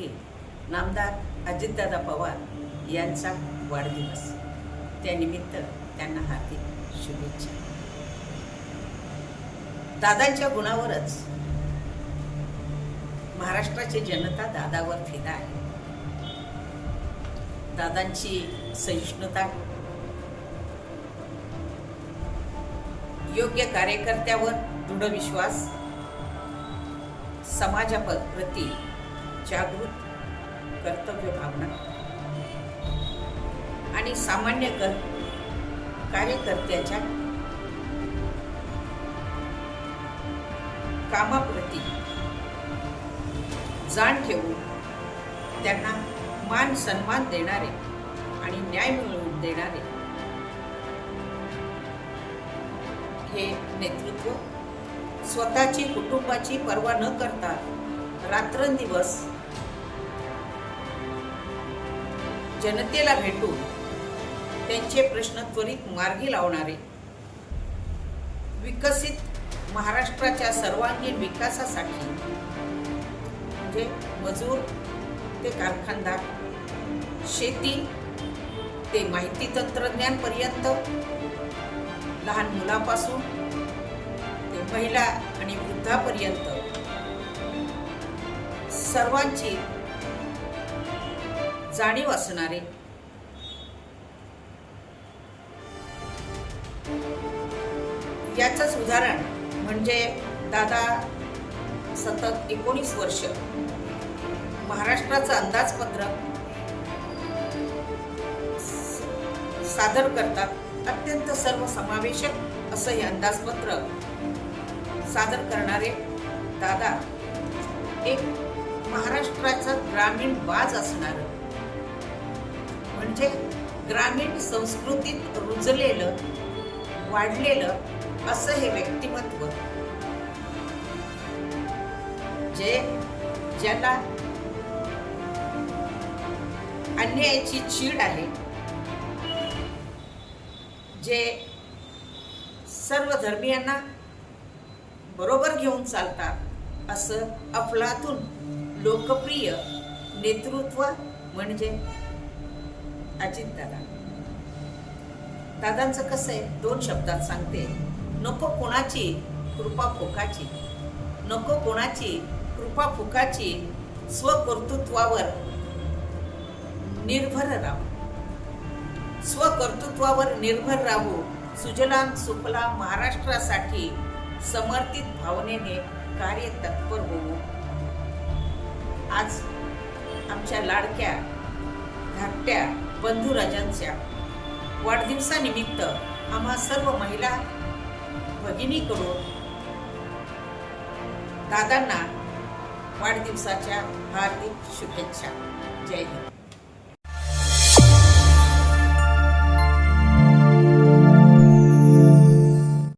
मुख्यमंत्री नामदार अजितदादा पवार यांचा वाढदिवस. त्यानिमित्त त्यांना हार्दिक शुभेच्छा. दादांच्या गुणावरच महाराष्ट्राची जनता दादावर फिदा आहे. दादांची सहिष्णुता योग्य कार्यकर्त्यावर दृढ विश्वास समाजाप्रती जागृत कर्तव्य भावना. आणि सामान्य कर कार्यकर्त्याच्या कामाप्रती जाण ठेवून त्यांना मान सन्मान देणारे आणि न्याय मिळवून देणारे हे नेतृत्व स्वतःची कुटुंबाची पर्वा न करता रात्रंदिवस जनतेला भेटून त्यांचे प्रश्न त्वरित मार्गी लावणारे. विकसित महाराष्ट्राच्या सर्वांगीण विकासासाठी म्हणजे मजूर ते कारखानदार शेती ते माहिती तंत्रज्ञानपर्यंत लहान मुलापासून ते महिला आणि वृद्धापर्यंत सर्वांची जाणीव असणारे. याचंच उदाहरण म्हणजे दादा सतत एकोणीस वर्ष महाराष्ट्राचं अंदाजपत्रक सादर करतात. अत्यंत सर्वसमावेशक असं हे अंदाजपत्रक सादर करणारे दादा एक महाराष्ट्राचा ग्रामीण बाज असणारं. म्हणजे ग्रामीण संस्कृतीत रुजलेलं वाढलेलं असं हे व्यक्तिमत्व. जे ज्याला अन्यायाची चीड आहे जे सर्व धर्मियांना बरोबर घेऊन चालतात असं अफलातून लोकप्रिय नेतृत्व म्हणजे अजित दादा. दादांचं कसं आहे? दोन शब्दात सांगते. नको कोणाची कृपा फुकाची. नको कोणाची कृपा फुकाची. स्वकर्तृत्वावर निर्भर राहू. स्वकर्तृत्वावर निर्भर राहू. सुजलाम सुफलाम महाराष्ट्रासाठी समर्पित भावनेने कार्य तत्पर होऊ. आज आमच्या लाडक्या धाकट्या बंधुराजांच्या वाढदिवसानिमित्त आम्हा सर्व महिला भगिनीकडून दादांना वाढदिवसाच्या हार्दिक शुभेच्छा. जय हिंद.